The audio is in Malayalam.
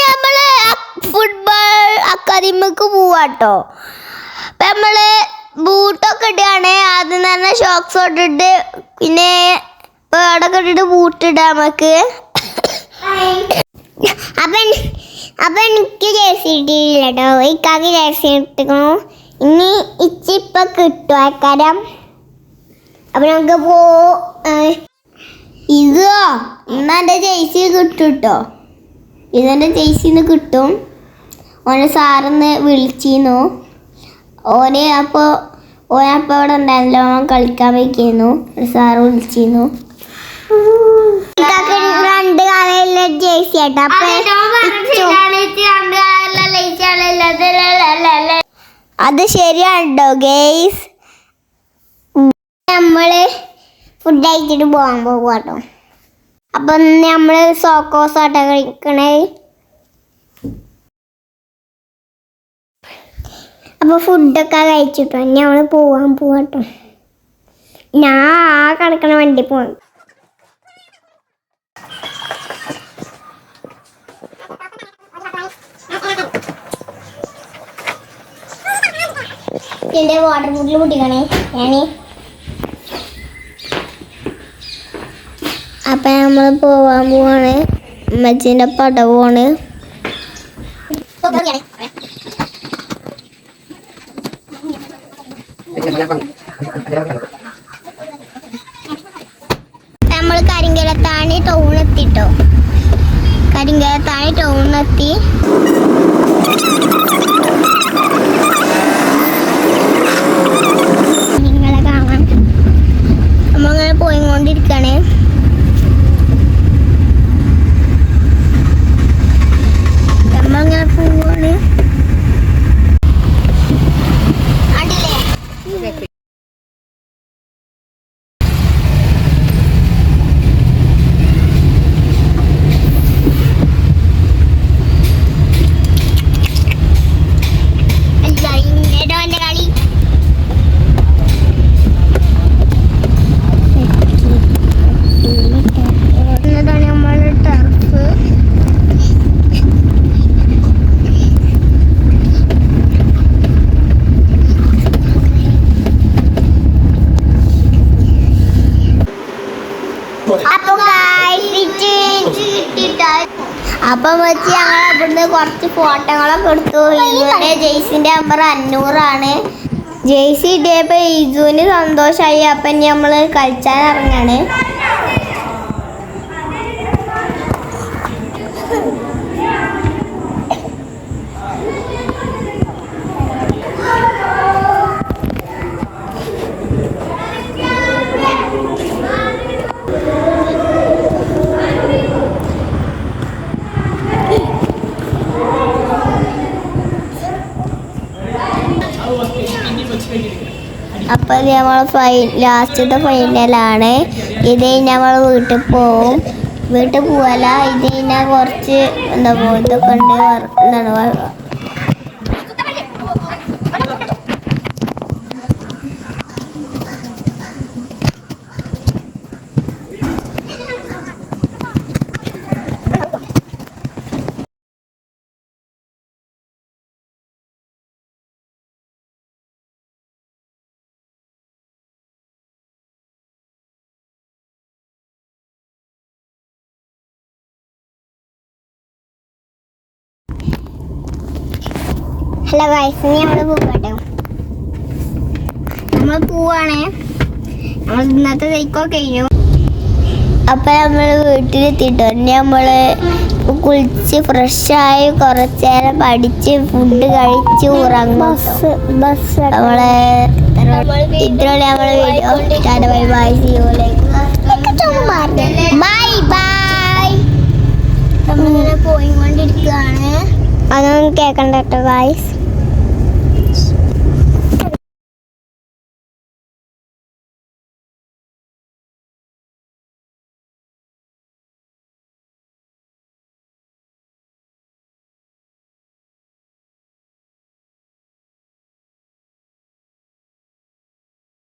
നമ്മൾ ഫുട്ബോൾ അക്കാദമിക്ക് പോവാട്ടോ. അപ്പൊ നമ്മൾ ബൂട്ടൊക്കെ ഇടുകയാണ് ആദ്യം തന്നെ ഷോക്സ് ഇട്ടിട്ട് പിന്നെ പേടൊക്കെ ഇട്ടിട്ട് ബൂട്ട് ഇടാം നമുക്ക്. അപ്പൊ അപ്പൊ എനിക്ക് ജേഴ്സി ഇട്ടില്ല കേട്ടോ ഇക്കാക്ക് ജേഴ്സി ഇട്ടിരിക്കണു ഇനി ഇച്ചിപ്പൊ കിട്ടും. ആക്കാരം അപ്പൊ നമുക്ക് പോ ഇതോ ഇന്ന് എന്റെ ചേച്ചി കിട്ടും കേട്ടോ ഇതെന്റെ ചേച്ചിന്ന് കിട്ടും. ഓനെ സാറിന്ന് വിളിച്ചിരുന്നു. ഓനെ അപ്പോൾ ഓനപ്പോൾ അവിടെ ഉണ്ടായിരുന്നല്ലോ. ഓൻ കളിക്കാൻ വയ്ക്കുന്നു സാറ് വിളിച്ചിരുന്നു. രണ്ട് കാലയില്ല ജേഴ്സി ആട്ടോ. അത് ശരിയാണ് കേട്ടോ ഗേസ് നമ്മൾ ഫുഡ് കഴിച്ചിട്ട് പോകാൻ പോകും കേട്ടോ അപ്പൊ നമ്മൾ സോക്കോസ് ആട്ടോ കഴിക്കണേ അപ്പൊ ഫുഡൊക്കെ കഴിച്ചിട്ടോ. ഇനി നമ്മൾ പോവാൻ പോവാട്ടോ ഞാൻ ആ കണക്കണ വണ്ടി പോകണം എന്റെ വാട്ടർ ബോട്ടിൽ കുട്ടിക്കണേ ഞാനേ അപ്പൊ നമ്മൾ പോവാൻ പോവാണ്. ഉമ്മച്ചിന്റെ പട പോവാണ്. നമ്മൾ കരിങ്കലത്താണി ടൗണെത്തിട്ടോ കരിങ്കലത്താണി ടൗൺ അപ്പൊ വെച്ച് ഞങ്ങൾ ഇവിടുന്ന് കുറച്ച് ഫോട്ടോകളൊക്കെ എടുത്തു. ഇതുവരെ ജെയ്സിന്റെ നമ്പർ അഞ്ഞൂറാണ്. ജെയ്സി ഇട്ടിയപ്പോ ഇജുവിന് സന്തോഷമായി അപ്പൊ ഇനി നമ്മൾ കളിച്ചാൻ ഇറങ്ങാണ്. അപ്പൊ നമ്മൾ ഫൈ ലാസ്റ്റത്തെ ഫൈനലാണ് ഇത് നമ്മൾ വീട്ടിൽ പോവും. വീട്ടിൽ പോവല്ല ഇത് കുറച്ച് എന്താ പോകുന്നത് ഉണ്ട് എന്താണ് ഹലോ ഗൈസ് ഇനി നമ്മൾ പോകട്ടെ നമ്മൾ പോവാണേ. നമ്മൾ ഇന്നത്തെ തേക്കോ കഴിഞ്ഞു. അപ്പൊ നമ്മൾ വീട്ടിലെത്തിട്ടോ. ഇനി നമ്മൾ കുളിച്ച് ഫ്രഷായി കുറച്ച് നേരം പഠിച്ച് ഫുഡ് കഴിച്ച് ഉറങ്ങും നമ്മളെ നമ്മൾ ഇത്രയുള്ള നമ്മളെ video bye bye see you bye bye നമ്മളിങ്ങനെ പോയിക്കൊണ്ടിരിക്കുകയാണ് അതൊന്നും കേൾക്കണ്ട കേട്ടോ ഗായ്സ്